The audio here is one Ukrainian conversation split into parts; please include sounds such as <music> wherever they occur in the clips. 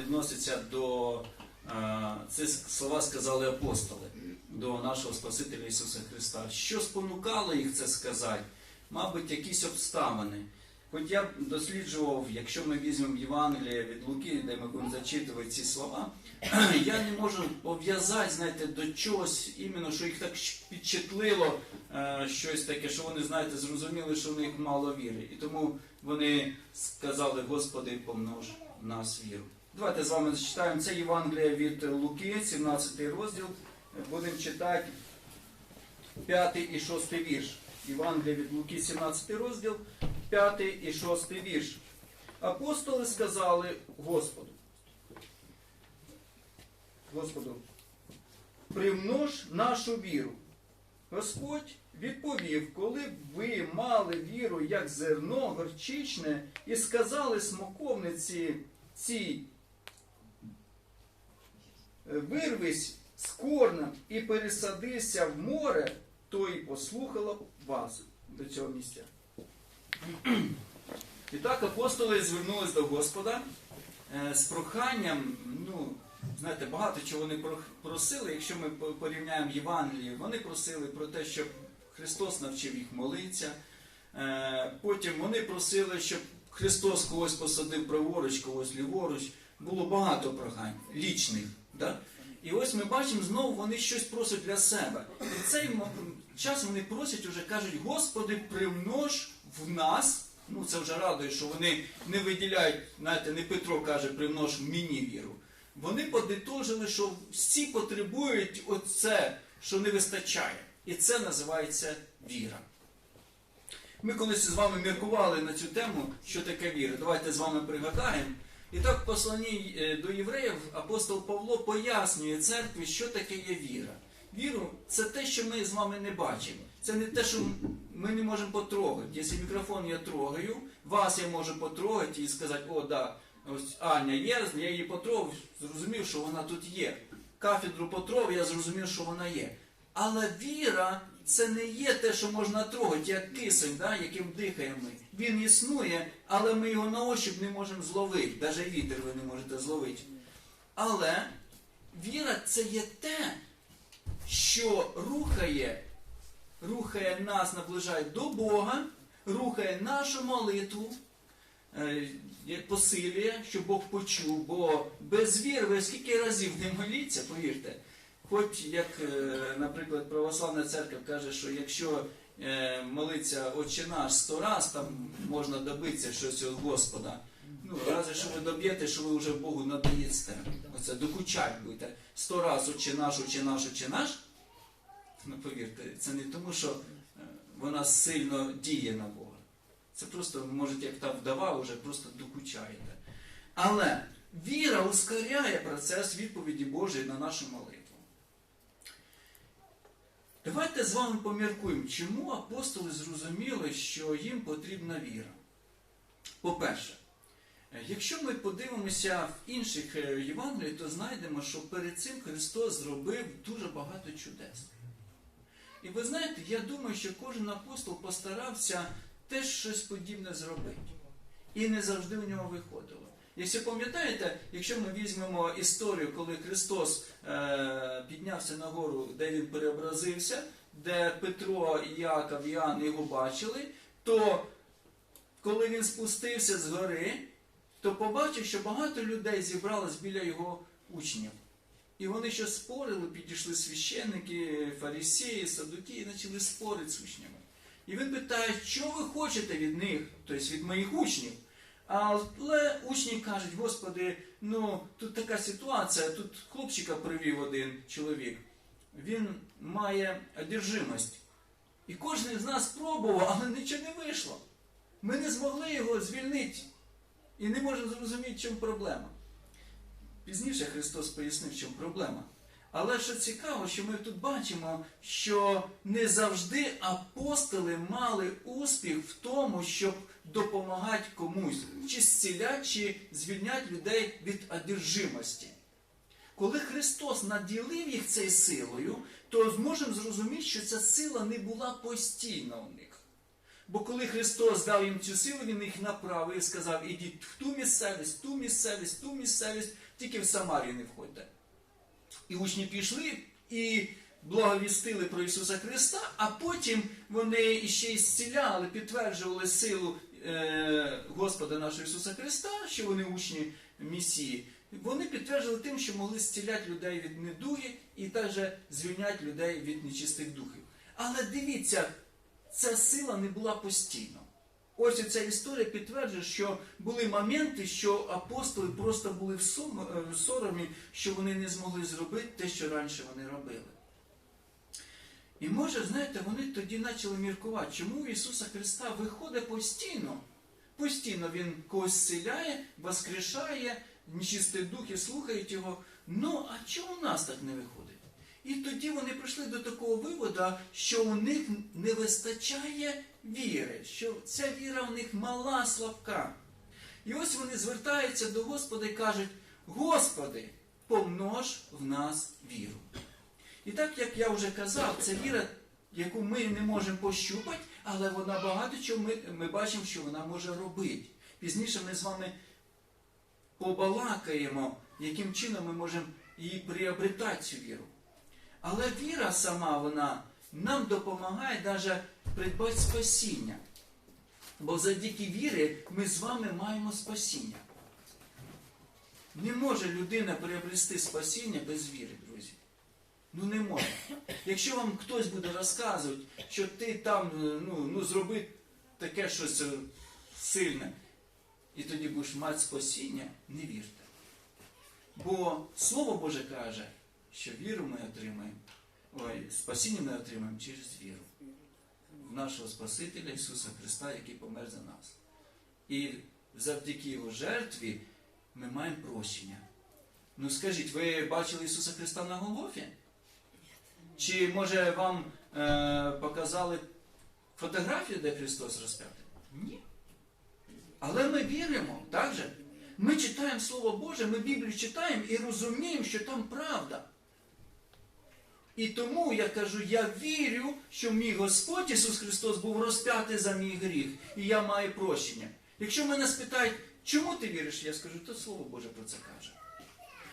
відноситься до е, ці слова сказали апостоли до нашого Спасителя Ісуса Христа. Що спонукало їх це сказати? Мабуть, якісь обставини. Хоч я досліджував, якщо ми візьмемо Євангеліє від Луки, де ми будемо зачитувати ці слова, <clears throat> я не можу пов'язати, знаєте, до чогось іменно, що їх так підчетлило е, щось таке, що вони, знаєте, зрозуміли, що в них мало віри. І тому вони сказали, Господи, помнож нас віру. Давайте з вами зачитаємо це Євангеліє від Луки, 17 розділ. Будемо читати 5 і 6 вірш. Євангеліє від Луки, 17 розділ, 5 і 6 вірш. Апостоли сказали Господу. Господу, примнож нашу віру. Господь відповів, коли б ви мали віру, як зерно горчичне, і сказали смоковниці цій, вирвись з корнем і пересадися в море, то і послухала б вас до цього місця. І так апостоли звернулись до Господа е, з проханням, ну, знаєте, багато чого вони просили. Якщо ми порівняємо Євангеліє, вони просили про те, щоб Христос навчив їх молитися. Е, Потім вони просили, щоб Христос когось посадив праворуч, когось ліворуч. Було багато прохань, лічних. Да? І ось ми бачимо, знову вони щось просять для себе. І в цей час вони просять, уже кажуть, Господи, примнож в нас. Ну, це вже радує, що вони не виділяють, знаєте, не Петро каже, примнож в мені віру. Вони подитожили, що всі потребують оце, що не вистачає. І це називається віра. Ми колись з вами міркували на цю тему, що таке віра. Давайте з вами пригадаємо. І так в посланні е, до євреїв апостол Павло пояснює церкві, що таке є віра. Віру це те, що ми з вами не бачимо. Це не те, що ми не можемо потрогати. Якщо мікрофон я трогаю, вас я можу потрогати і сказати, о, да, ось Аня є, я її потрогав, зрозумів, що вона тут є. Кафедру потрогав, я зрозумів, що вона є. Але віра це не є те, що можна трогати, як кисень, да, яким дихаємо ми. Він існує, але ми його на ощупь не можемо зловити. Навіть вітер ви не можете зловити. Але віра це є те, що рухає, рухає нас, наближає до Бога, рухає нашу молитву, е, посилює, щоб Бог почув. Бо без віри ви скільки разів не моліться, повірте. Хоч як, е, наприклад, православна церква каже, що якщо молиться Отче наш сто раз, там можна добитися щось від Господа. Ну, разве що ви доб'єте, що ви вже Богу надаєте. Оце докучать будете. Сто раз Отче наш, Отче наш, Отче наш. Ну, повірте, це не тому, що е, вона сильно діє на Бога. Це просто, може, як та вдова, вже просто докучаєте. Але віра ускоряє процес відповіді Божої на нашу молитву. Давайте з вами поміркуємо, чому апостоли зрозуміли, що їм потрібна віра. По-перше, якщо ми подивимося в інших е, Євангеліях, то знайдемо, що перед цим Христос зробив дуже багато чудес. І ви знаєте, я думаю, що кожен апостол постарався теж щось подібне зробити. І не завжди у нього виходило. Якщо пам'ятаєте, якщо ми візьмемо історію, коли Христос е, піднявся на гору, де він переобразився, де Петро, Яков, Іоанн його бачили, то коли він спустився з гори, то побачив, що багато людей зібралось біля його учнів. І вони що спорили, підійшли священники, фарисеї, садуки і почали спорити з учнями. І він питає, що ви хочете від них, тобто від моїх учнів. Але учні кажуть, Господи, ну тут така ситуація, тут хлопчика привів один чоловік. Він має одержимость. І кожен з нас спробував, але нічого не вийшло. Ми не змогли його звільнити. І не можемо зрозуміти, в чому проблема. Пізніше Христос пояснив, в чому проблема. Але що цікаво, що ми тут бачимо, що не завжди апостоли мали успіх в тому, щоб допомагати комусь, чи зціляти, чи звільняти людей від одержимості. Коли Христос наділив їх цією силою, то зможемо зрозуміти, що ця сила не була постійна у них. Бо коли Христос дав їм цю силу, Він їх направив і сказав, ідіть в ту місцевість, ту місцевість, ту місцевість, тільки в Самарію не входьте. І учні пішли і благовістили про Ісуса Христа, а потім вони ще й зціляли, підтверджували силу е, Господа нашого Ісуса Христа, що вони учні Месії. Вони підтверджували тим, що могли зціляти людей від недуги і теж звільняти людей від нечистих духів. Але дивіться, ця сила не була постійно. Ось ця історія підтверджує, що були моменти, що апостоли просто були е, в соромі, що вони не змогли зробити те, що раніше вони робили. І може, знаєте, вони тоді почали міркувати, чому Ісуса Христа виходить постійно. Постійно Він когось зціляє, воскрешає, нечисті духи слухають його. Ну, а чому у нас так не виходить? І тоді вони прийшли до такого виводу, що у них не вистачає віри, що ця віра у них мала, слабка. І ось вони звертаються до Господа і кажуть: Господи, помнож в нас віру. І так як я вже казав, це віра, яку ми не можемо пощупати, але вона багато чого ми, ми бачимо, що вона може робити. Пізніше ми з вами побалакаємо, яким чином ми можемо її приобретати цю віру. Але віра сама вона нам допомагає навіть придбати спасіння. Бо завдяки вірі ми з вами маємо спасіння. Не може людина приобрести спасіння без віри, друзі. Ну не може. Якщо вам хтось буде розказувати, що ти там е, ну, ну, зроби таке щось е, сильне, і тоді будеш мати спасіння, не вірте. Бо Слово Боже каже, що віру ми отримаємо, ой, спасіння ми отримаємо через віру нашого Спасителя Ісуса Христа, який помер за нас. І завдяки Його жертві ми маємо прощення. Ну скажіть, ви бачили Ісуса Христа на Голгофі? Чи може вам е, показали фотографію, де Христос розп'ятий? Ні. Але ми віримо, так же? Ми читаємо Слово Боже, ми Біблію читаємо і розуміємо, що там правда. І тому я кажу, я вірю, що мій Господь Ісус Христос був розп'ятий за мій гріх, і я маю прощення. Якщо мене спитають, чому ти віриш, я скажу, то Слово Боже про це каже.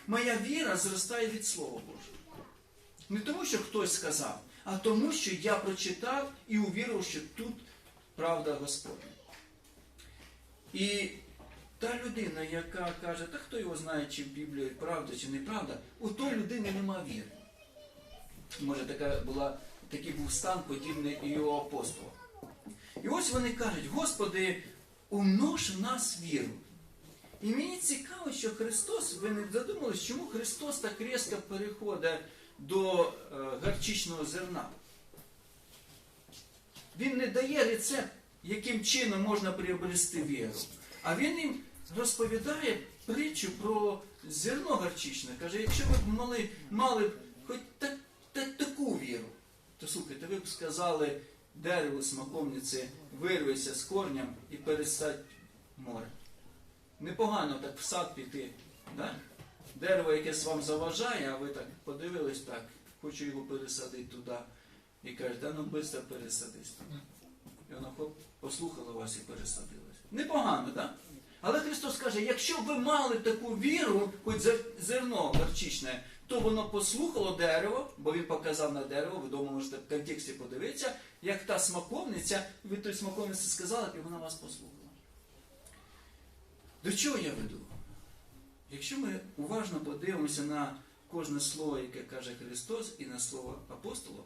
Моя віра зростає від Слова Божого. Не тому, що хтось сказав, а тому, що я прочитав і увірив, що тут правда Господня. І та людина, яка каже, та хто його знає, чи в Біблії правда, чи неправда, у той людини нема віри. Може, така була, такий був стан, подібний і у апостола. І ось вони кажуть, Господи, умнож нас віру. І мені цікаво, що Христос, ви не задумались, чому Христос так різко переходить до е, гарчичного зерна. Він не дає рецепт, яким чином можна приобрести віру. А він їм розповідає притчу про зерно гарчичне. Каже, якщо ви б мали, мали б хоч так, таку віру, то слухайте, ви б сказали дереву смаковниці, вирвися з корням і пересадь море. Непогано так в сад піти. Да? Дерево якесь вам заважає, а ви так подивились так, хочу його пересадити туди. І кажете, а ну швидко пересадись туди. І воно хоп, послухало вас і пересадилось. Непогано, так? Але Христос каже, якщо ви мали таку віру, хоч зерно горчичне, то воно послухало дерево, бо він показав на дерево, ви дома можете в контексті подивитися, як та смаковниця, ви той смаковниці сказали, і вона вас послухала. До чого я веду? Якщо ми уважно подивимося на кожне слово, яке каже Христос, і на слово апостола,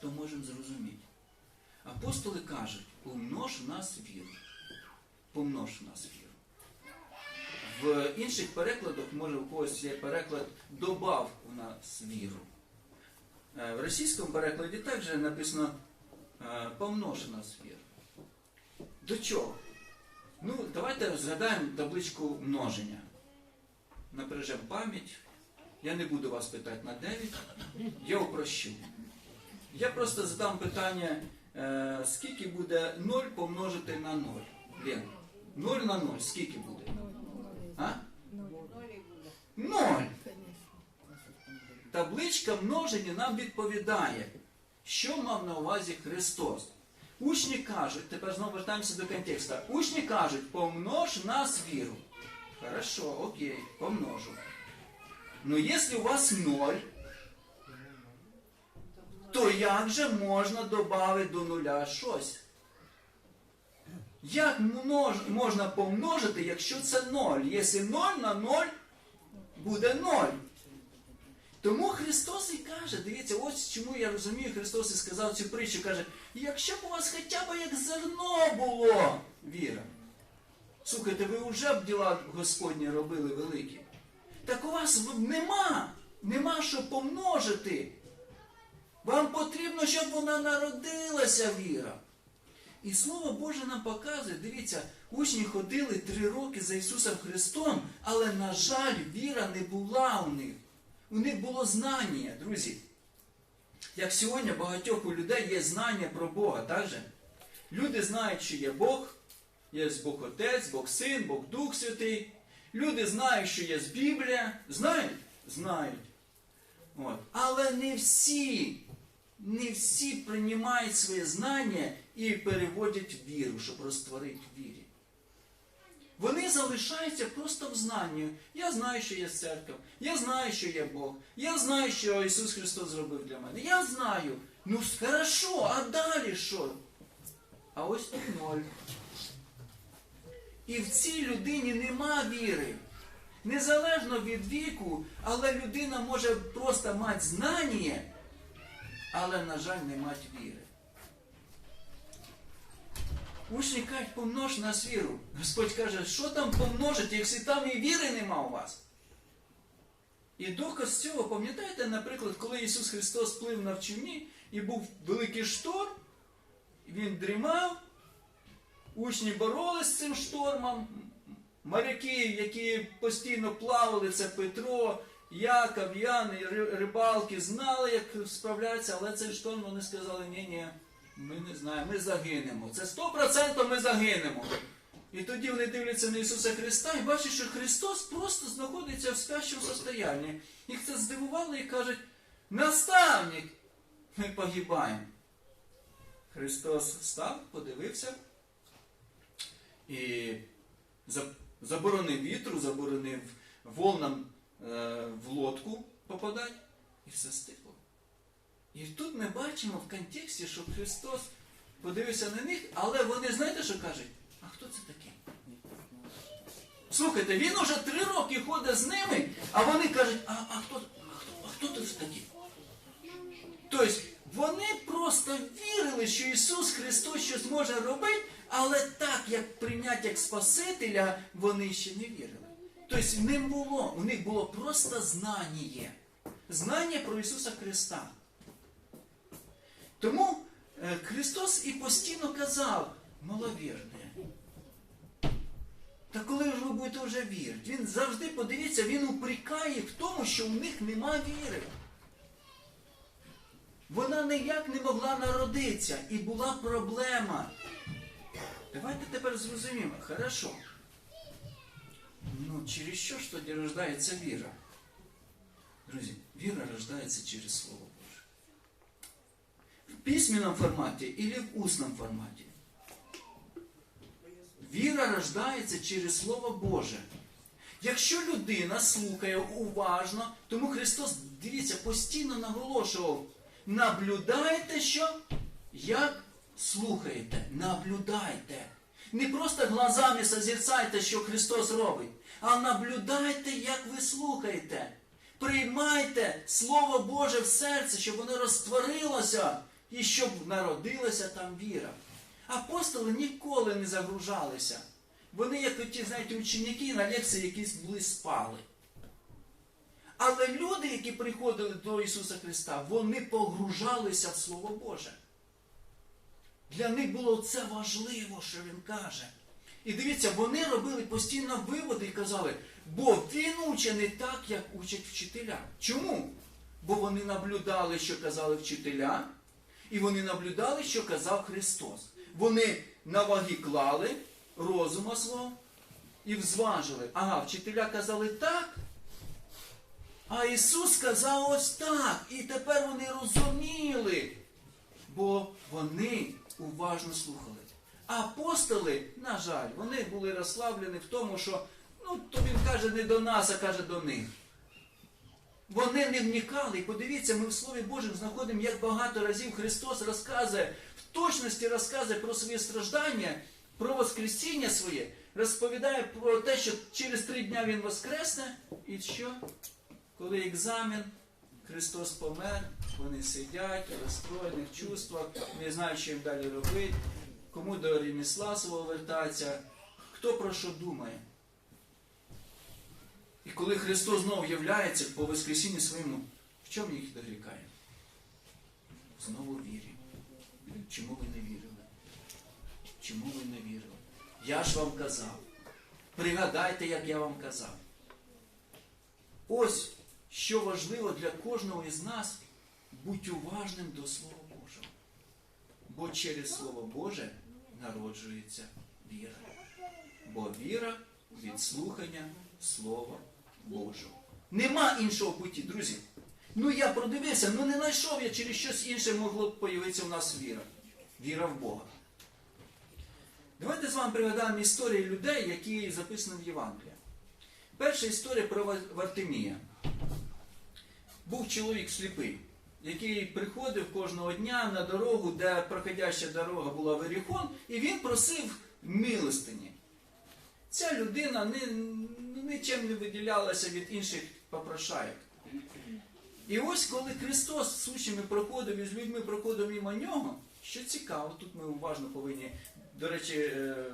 то можемо зрозуміти. Апостоли кажуть, умнож нас віру. Помнож нас віру. В інших перекладах, може у когось є переклад добав у нас віру. Е, В російському перекладі також написано е, помнож в нас віру. До чого? Ну, давайте згадаємо табличку множення. Напряжемо пам'ять. Я не буду вас питати на 9. Я упрощу. Я просто задам питання, е, скільки буде 0 помножити на 0. Лен, 0 на 0, скільки буде? А? 0. Табличка множення нам відповідає, що мав на увазі Христос. Учні кажуть, тепер знову вертаємося до контексту. Учні кажуть, помнож нас віру. Хорошо, окей, помножу. Но если у вас ноль, то як же можна додати до нуля щось? Як множ, можна помножити, якщо це ноль? Якщо 0 на 0 буде 0. Тому Христос і каже, дивіться, ось чому я розумію, Христос і сказав цю притчу, каже, якщо б у вас хоча б як зерно було віра. Слухайте, ви вже б діла Господні робили великі. Так у вас нема, нема що помножити. Вам потрібно, щоб вона народилася, віра. І Слово Боже нам показує, дивіться, учні ходили три роки за Ісусом Христом, але, на жаль, віра не була у них. У них було знання, друзі. Як сьогодні багатьох у людей є знання про Бога, так же? Люди знають, що є Бог, є Бог Отець, Бог Син, Бог Дух Святий. Люди знають, що є Біблія. Знають? Знають. От. Але не всі, не всі приймають своє знання і переводять в віру, щоб розтворити в вірі. Вони залишаються просто в знанні. Я знаю, що є церква, я знаю, що є Бог, я знаю, що Ісус Христос зробив для мене. Я знаю. Ну хорошо, а далі що? А ось тут ноль. І в цій людині нема віри. Незалежно від віку, але людина може просто мати знання, але, на жаль, не мати віри. Учні кажуть, помнож нас віру. Господь каже, що там помножити, якщо там і віри нема у вас? І доказ цього, пам'ятаєте, наприклад, коли Ісус Христос плив на човні і був великий шторм, Він дрімав, учні боролись з цим штормом, моряки, які постійно плавали, це Петро, Яков, Ян, рибалки, знали, як справлятися, але цей шторм вони сказали, ні-ні, ми не знаємо, ми загинемо. Це 100% ми загинемо. І тоді вони дивляться на Ісуса Христа і бачать, що Христос просто знаходиться в спящому состоянні. Їх це здивувало і кажуть, наставник, ми погибаємо. Христос став, подивився і заборонив вітру, заборонив волнам в лодку попадати, і все стихло. І тут ми бачимо в контексті, що Христос подивився на них, але вони знаєте, що кажуть? А хто це такий? Слухайте, він уже три роки ходить з ними, а вони кажуть, а, а, хто, а, хто, а хто тут такий? Тобто вони просто вірили, що Ісус Христос щось може робити, але так, як прийняти як Спасителя, вони ще не вірили. Тобто не було, у них було просто знання. Знання про Ісуса Христа. Тому е, Христос і постійно казав, маловірне. Та коли ж ви будете вже вірити? Він завжди, подивіться, він упрекає в тому, що у них нема віри. Вона ніяк не могла народитися і була проблема. Давайте тепер зрозуміємо. Хорошо. Ну, через що ж тоді рождається віра? Друзі, віра рождається через Слово Боже. В письменном форматі или в устном форматі. Віра рождається через Слово Боже. Якщо людина слухає уважно, тому Христос, дивіться, постійно наголошував, наблюдайте, що як слухаєте, наблюдайте. Не просто глазами созерцайте, що Христос робить, а наблюдайте, як ви слухаєте. Приймайте Слово Боже в серце, щоб воно розтворилося і щоб народилася там віра. Апостоли ніколи не загружалися. Вони, як ті, знаєте, ученики на лекції якісь були спали. Але люди, які приходили до Ісуса Христа, вони погружалися в Слово Боже. Для них було це важливо, що Він каже. І дивіться, вони робили постійно виводи і казали, бо він учений так, як учать вчителя. Чому? Бо вони наблюдали, що казали вчителя, і вони наблюдали, що казав Христос. Вони на ваги клали розума свого і взважили. Ага, вчителя казали так, а Ісус сказав ось так. І тепер вони розуміли, бо вони уважно слухали. А апостоли, на жаль, вони були розслаблені в тому, що Ну, то він каже не до нас, а каже до них. Вони не вникали. І подивіться, ми в Слові Божому знаходимо, як багато разів Христос розказує, в точності розказує про свої страждання, про Воскресіння своє, розповідає про те, що через три дня Він воскресне, і що? Коли екзамен, Христос помер, вони сидять в розстроєних чувствах, не знають, що їм далі робити, кому до ремісла свого вертатися, хто про що думає. І коли Христос знову являється по Воскресінні своєму, в чому їх дорікає? Знову вірі. Чому ви не вірили? Чому ви не вірили? Я ж вам казав. Пригадайте, як я вам казав. Ось що важливо для кожного із нас будь уважним до Слова Божого. Бо через Слово Боже народжується віра. Бо віра від слухання Слова Божого. Нема іншого путі, друзі. Ну я продивився, ну не знайшов я через щось інше могло б появитися у нас віра. Віра в Бога. Давайте з вами пригадаємо історії людей, які записані в Євангелії. Перша історія про Вартимія. Був чоловік сліпий, який приходив кожного дня на дорогу, де проходяща дорога була в Еріхон, і він просив милостині. Ця людина ні, нічим не виділялася від інших попрошаєк. І ось коли Христос з сущими проходив і з людьми проходив мимо нього, що цікаво, тут ми уважно повинні. До речі, е,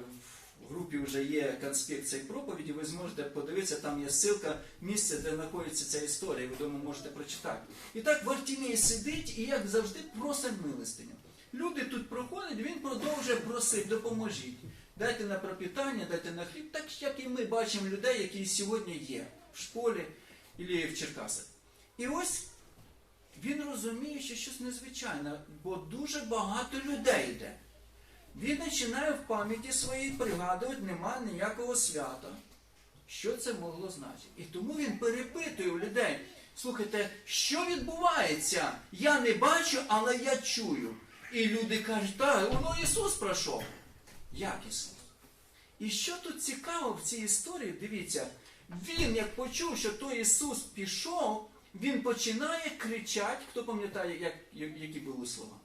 групі вже є конспект цієї проповіді, ви зможете подивитися, там є ссылка, місце, де знаходиться ця історія, ви вдома можете прочитати. І так Вартімій сидить і, як завжди, просить милостиню. Люди тут проходять, він продовжує просити, допоможіть. Дайте на пропитання, дайте на хліб, так як і ми бачимо людей, які сьогодні є в школі або в Черкасах. І ось він розуміє, що щось незвичайне, бо дуже багато людей йде. Він починає в пам'яті своїй пригадувати, нема ніякого свята. Що це могло значити? І тому він перепитує у людей. Слухайте, що відбувається? Я не бачу, але я чую. І люди кажуть, так, воно Ісус пройшов. Як Ісус? І що тут цікаво в цій історії, дивіться, він, як почув, що той Ісус пішов, він починає кричати, хто пам'ятає, як, які були слова?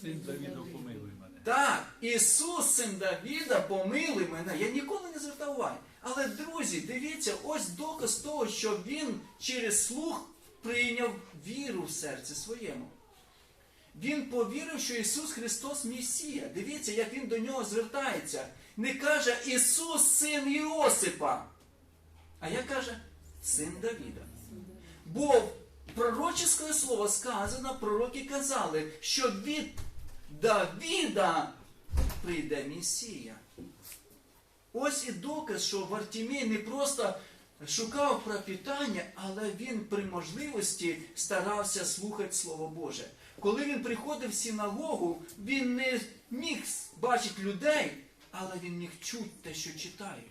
Син Давідов, помилуй. Так, Ісус, син Давіда, помилуй мене. Я ніколи не звертав уваги. Але, друзі, дивіться, ось доказ того, що він через слух прийняв віру в серці своєму. Він повірив, що Ісус Христос Месія. Дивіться, як він до нього звертається. Не каже Ісус, син Іосипа. А як каже син Давіда. Бо пророче слово сказано, пророки казали, що від Давіда прийде Месія. Ось і доказ, що Вартімій не просто шукав пропитання, але він при можливості старався слухати Слово Боже. Коли він приходив в синагогу, він не міг бачити людей, але він міг чути те, що читають.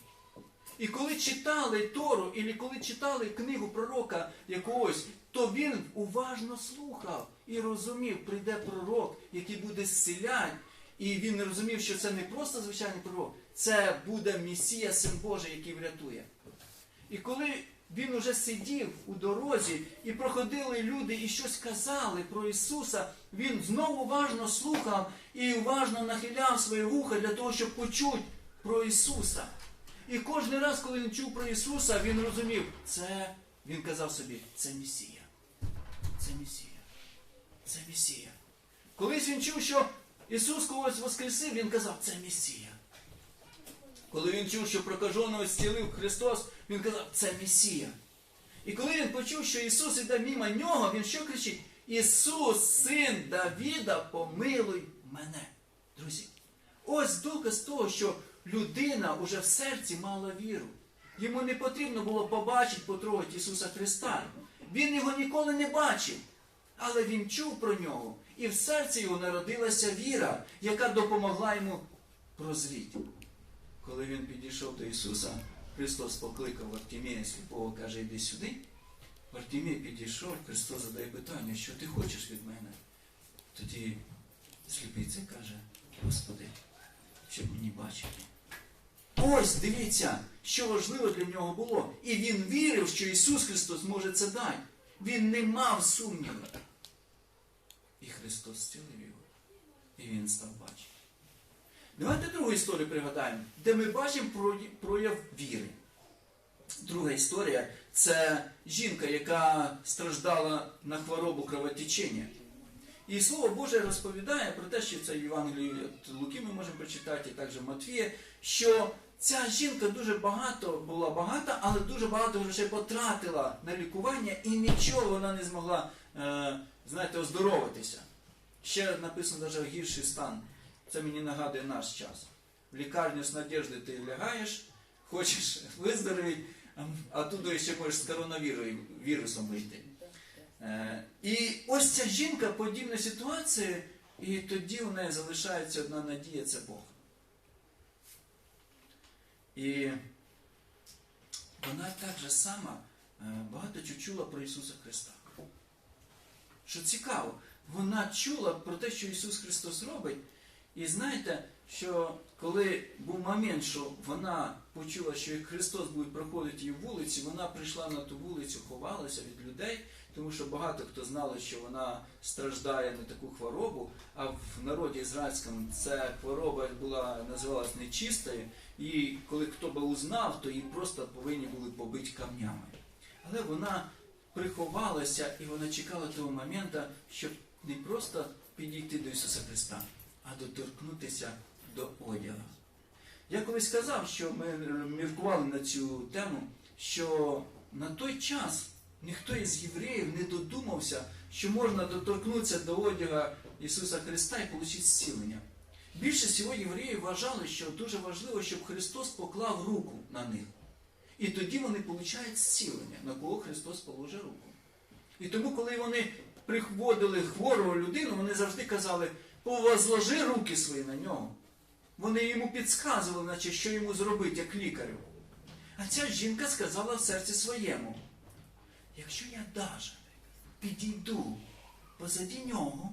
І коли читали Тору, або коли читали книгу пророка якогось, то він уважно слухав і розумів, прийде пророк, який буде зціляти. І він розумів, що це не просто звичайний пророк, це буде Месія, Син Божий, який врятує. І коли він уже сидів у дорозі і проходили люди і щось казали про Ісуса, він знову уважно слухав і уважно нахиляв своє вуха для того, щоб почути про Ісуса. І кожен раз, коли він чув про Ісуса, він розумів, це, він казав собі, це Месія. Це Месія. Це Месія. Колись він чув, що Ісус когось воскресив, він казав, це Месія. Коли він чув, що прокаженого зцілив Христос, він казав, це Месія. І коли він почув, що Ісус іде мимо нього, він що кричить? Ісус, син Давіда, помилуй мене. Друзі, ось доказ того, що людина уже в серці мала віру. Йому не потрібно було побачити, потрогати Ісуса Христа. Він його ніколи не бачив. Але він чув про нього, і в серці його народилася віра, яка допомогла йому прозріти. Коли він підійшов до Ісуса, Христос покликав Вартімія сліпого, каже, йди сюди. Вартімій підійшов, Христос задає питання, що ти хочеш від мене? Тоді сліпий це каже, Господи, щоб мені бачити. Ось дивіться, що важливо для нього було. І він вірив, що Ісус Христос може це дати. Він не мав сумніву. І Христос зцілив його. І він став бачити. Давайте другу історію пригадаємо, де ми бачимо прояв віри. Друга історія це жінка, яка страждала на хворобу кровотечення. І Слово Боже розповідає про те, що це в Євангелії від Луки ми можемо прочитати, і також Матвія, що ця жінка дуже багато була багата, але дуже багато грошей потратила на лікування і нічого вона не змогла, е, знаєте, оздоровитися. Ще написано навіть гірший стан. Це мені нагадує наш час. В лікарню з надіжди ти лягаєш, хочеш <laughs> виздоровити, а туди ще можеш з коронавірусом вийти. Е, І ось ця жінка подібна ситуації, і тоді у неї залишається одна надія це Бог. І вона так же сама е, багато чула про Ісуса Христа. Що цікаво, вона чула про те, що Ісус Христос робить. І знаєте, що коли був момент, що вона почула, що Христос буде проходити її вулиці, вона прийшла на ту вулицю, ховалася від людей, тому що багато хто знали, що вона страждає на таку хворобу, а в народі ізраїльському ця хвороба була називалась нечистою, і коли хто би узнав, то її просто повинні були побити камнями. Але вона приховалася і вона чекала того моменту, щоб не просто підійти до Ісуса Христа, а доторкнутися до одягу. Я колись сказав, що ми міркували на цю тему, що на той час ніхто із євреїв не додумався, що можна доторкнутися до одяга Ісуса Христа і отримати зцілення. Більше всього євреї вважали, що дуже важливо, щоб Христос поклав руку на них. І тоді вони отримують зцілення, на кого Христос положить руку. І тому, коли вони приводили хворого людину, вони завжди казали, возложи руки свої на нього. Вони йому підказували, наче, що йому зробити, як лікарю. А ця жінка сказала в серці своєму: якщо я даже підійду позаді нього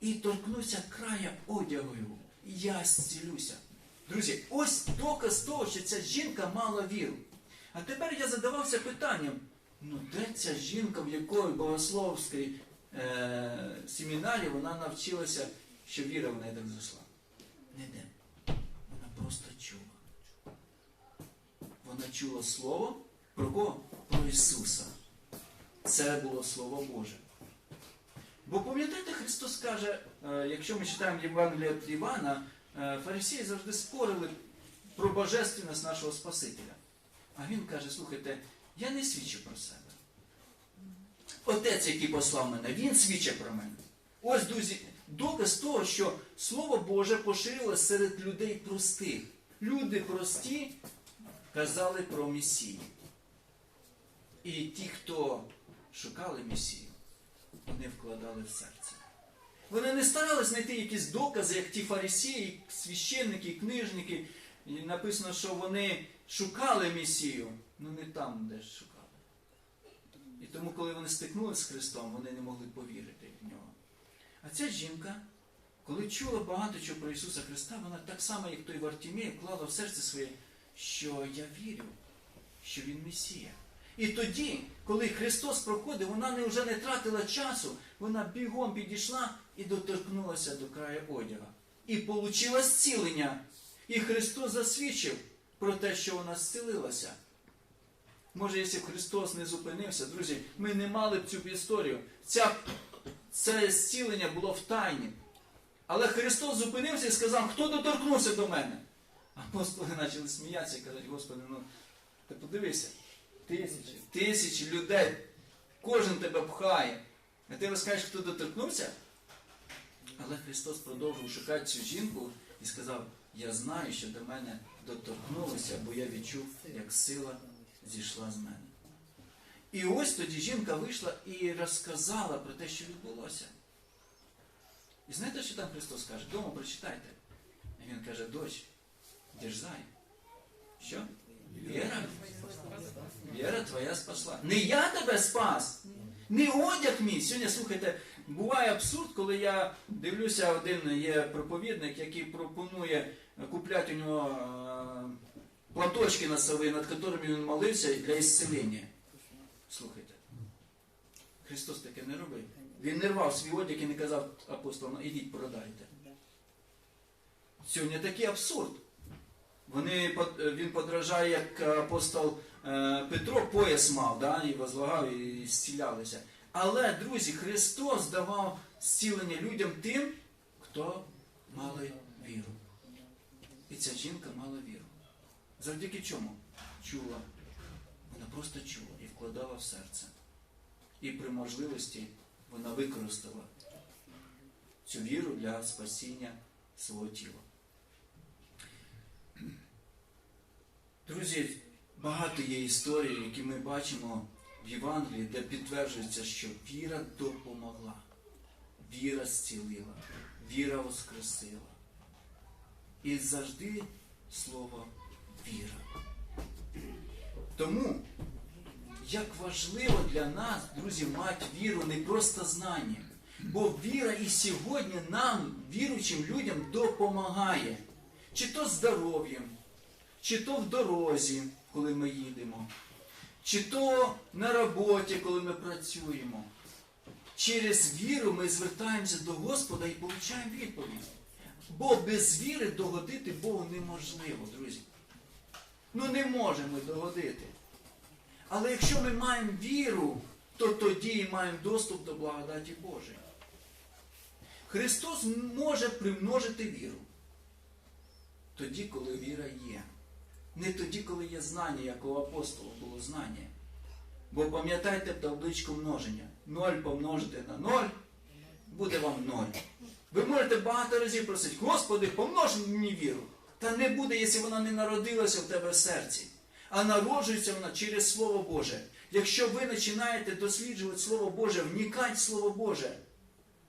і торкнуся края одягу, я зцілюся. Друзі, ось доказ того, що ця жінка мала віру. А тепер я задавався питанням: ну де ця жінка, в якої богословській е- семінарі вона навчилася, що віра в неї так зросла? Ніде. Вона просто чула. Вона чула слово про кого? Про Ісуса. Це було Слово Боже. Бо пам'ятаєте, Христос каже, е, якщо ми читаємо Євангелія від Івана, е, фарисеї завжди спорили про божественність нашого Спасителя. А він каже, слухайте, я не свідчу про себе. Отець, який послав мене, він свідчить про мене. Ось, друзі, доказ того, що Слово Боже поширилось серед людей простих. Люди прості казали про Месію. І ті, хто шукали Месію, вони вкладали в серце. Вони не старались знайти якісь докази, як ті фарисеї, священники, книжники. І написано, що вони шукали Месію, ну не там, де шукали. І тому, коли вони стикнулися з Христом, вони не могли повірити в нього. А ця жінка, коли чула багато чого про Ісуса Христа, вона так само, як той Вартімей, вклала в серце своє, що я вірю, що Він Месія. І тоді, коли Христос проходив, вона не вже не тратила часу, вона бігом підійшла і доторкнулася до краю одяга. І отримала зцілення. І Христос засвідчив про те, що вона зцілилася. Може, якщо б Христос не зупинився, друзі, ми не мали б цю історію. Ця, це зцілення було в тайні. Але Христос зупинився і сказав, хто доторкнувся до мене? Апостоли почали сміятися і казати, Господи, ну ти подивися, тисячі, тисячі людей, кожен тебе пхає. А ти розкажеш, хто доторкнувся? Але Христос продовжив шукати цю жінку і сказав, я знаю, що до мене доторкнулося, бо я відчув, як сила зійшла з мене. І ось тоді жінка вийшла і розказала про те, що відбулося. І знаєте, що там Христос каже? Дома прочитайте. І він каже, дочь, дерзай. Що? Віра? Віра твоя спасла. Не я тебе спас, не одяг мій. Сьогодні, слухайте, буває абсурд, коли я дивлюся, один є проповідник, який пропонує купляти у нього платочки носові, над которыми він молився для ісцелення. Слухайте. Христос таке не робив. Він не рвав свій одяг і не казав апостолам, ідіть продайте. Сьогодні такий абсурд. Вони, е, він подражає, як апостол е, Петро пояс мав, да, і возлагав, і зцілялися. Але, друзі, Христос давав зцілення людям тим, хто мали віру. І ця жінка мала віру. Завдяки чому? Чула. Вона просто чула і вкладала в серце. І при можливості вона використала цю віру для спасіння свого тіла. Друзі, багато є історій, які ми бачимо в Євангелії, де підтверджується, що віра допомогла, віра зцілила, віра воскресила. І завжди слово віра. Тому, як важливо для нас, друзі, мати віру, не просто знання. Бо віра і сьогодні нам, віруючим людям, допомагає. Чи то здоров'ям, чи то в дорозі, коли ми їдемо, чи то на роботі, коли ми працюємо. Через віру ми звертаємося до Господа і получаємо відповідь. Бо без віри догодити Богу неможливо, друзі. Ну не можемо догодити. Але якщо ми маємо віру, то тоді і маємо доступ до благодаті Божої. Христос може примножити віру. Тоді, коли віра є. Не тоді, коли є знання, як у апостола було знання. Бо пам'ятайте табличку множення. 0 помножити на 0, буде вам 0. Ви можете багато разів просити, Господи, помнож мені віру. Та не буде, якщо вона не народилася в тебе в серці. А народжується вона через Слово Боже. Якщо ви починаєте досліджувати Слово Боже, вникати в Слово Боже,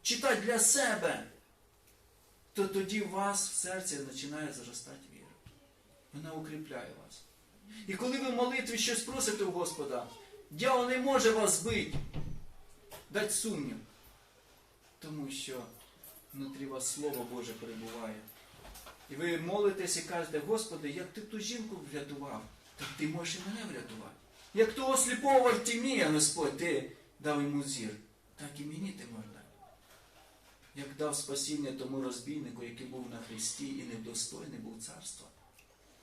читати для себе, то тоді у вас в серці починає зростати віра. Вона укріпляє вас. І коли ви в молитві щось просите у Господа, дьявол не може вас збити, дати сумнів. Тому що внутрі вас Слово Боже перебуває. І ви молитесь і кажете, Господи, як ти ту жінку врятував, так ти можеш і мене врятувати. Як того сліпого Вартімія, Господь, ти дав йому зір, так і мені ти можеш дати. Як дав спасіння тому розбійнику, який був на Христі і недостойний був царства.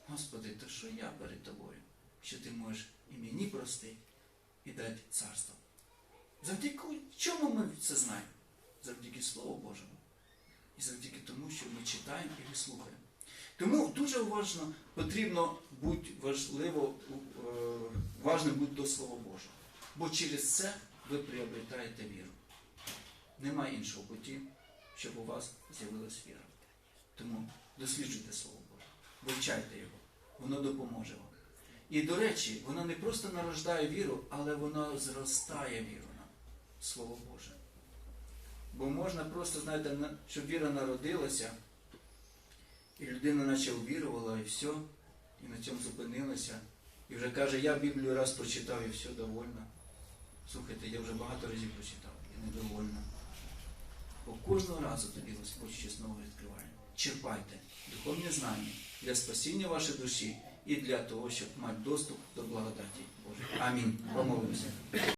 Господи, то що я перед тобою, що ти можеш і мені простити і дати царство? Завдяки чому ми це знаємо? Завдяки Слову Божому. І завдяки тому, що ми читаємо і вислухаємо. Тому дуже уважно потрібно бути важливо, е, важним бути до Слова Божого. Бо через це ви приобретаєте віру. Немає іншого путі, щоб у вас з'явилась віра. Тому досліджуйте Слово вивчайте його, воно допоможе вам. І, до речі, воно не просто нарождає віру, але воно зростає віру нам. Слово Боже. Бо можна просто, знаєте, щоб віра народилася, і людина наче увірувала, і все, і на цьому зупинилася. І вже каже, я Біблію раз прочитав і все довольна. Слухайте, я вже багато разів прочитав і недовольна. Бо кожного разу тобі Господь щось нове відкриває. Черпайте духовні знання для спасіння вашої душі і для того, щоб мати доступ до благодаті Божої. Амінь. Помолимося.